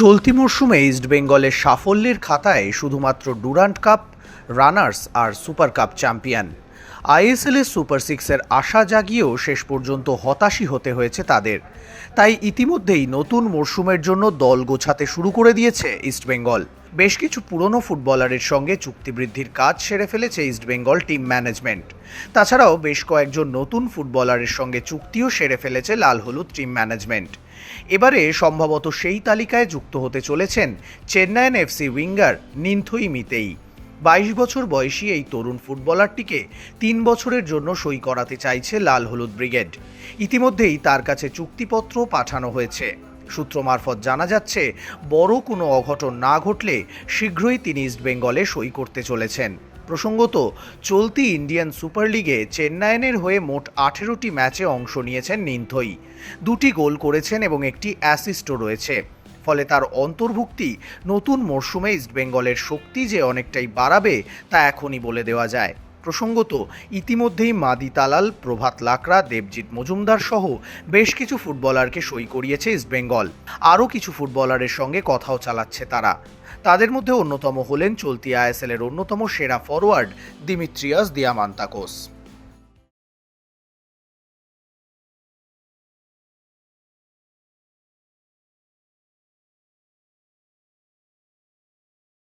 চলতি মরশুমে ইস্টবেঙ্গলের সাফল্যের খাতায় শুধুমাত্র ডুরান্ট কাপ, রানার্স আর সুপার কাপ চ্যাম্পিয়ন। আইএসএল এর সুপার সিক্সের আশা জাগিয়েও শেষ পর্যন্ত হতাশই হতে হয়েছে তাদের। তাই ইতিমধ্যেই নতুন মরশুমের জন্য দল গোছাতে শুরু করে দিয়েছে ইস্টবেঙ্গল বেশ কিছু পুরনো ফুটবলারের সঙ্গে চুক্তি বৃদ্ধির কাজ সেরে ফেলেছে ইস্টবেঙ্গল টিম ম্যানেজমেন্ট তাছাড়াও বেশ কয়েকজন নতুন ফুটবলারের সঙ্গে চুক্তিও সেরে ফেলেছে লাল হলুদ টিম ম্যানেজমেন্ট এবারে সম্ভবত সেই তালিকায় যুক্ত হতে চলেছেন চেন্নাইন এফসি উইঙ্গার নিন্থই মিতেই বাইশ বছর বয়সী এই তরুণ ফুটবলারটিকে তিন বছরের জন্য সই করাতে চাইছে লাল হলুদ ব্রিগেড। ইতিমধ্যেই তার কাছে চুক্তিপত্র পাঠানো হয়েছে। সূত্র মারফত জানা যাচ্ছে, বড় কোনো অঘটন না ঘটলে শীঘ্রই তিনি ইস্টবেঙ্গলে সই করতে চলেছেন। প্রসঙ্গত, চলতি ইন্ডিয়ান সুপার লিগে চেন্নাইনের হয়ে মোট আঠেরোটি ম্যাচে অংশ নিয়েছেন নিন্থই। দুটি গোল করেছেন এবং একটি অ্যাসিস্টও রয়েছে। ফলে তার অন্তর্ভুক্তি নতুন মরশুমে ইস্টবেঙ্গলের শক্তি যে অনেকটাই বাড়াবে তা এখনই বলে দেওয়া যায়। প্রসঙ্গত, ইতিমধ্যেই মাদি তালাল, প্রভাত লাকড়া, দেবজিৎ মজুমদার সহ বেশ কিছু ফুটবলারকে সই করিয়েছে ইস্টবেঙ্গল আরও কিছু ফুটবলারের সঙ্গে কথাও চালাচ্ছে তারা। তাদের মধ্যে অন্যতম হলেন চলতি আইএসএলের অন্যতম সেরা ফরওয়ার্ড দিমিত্রিয়াস দিয়ামান্তাকোস।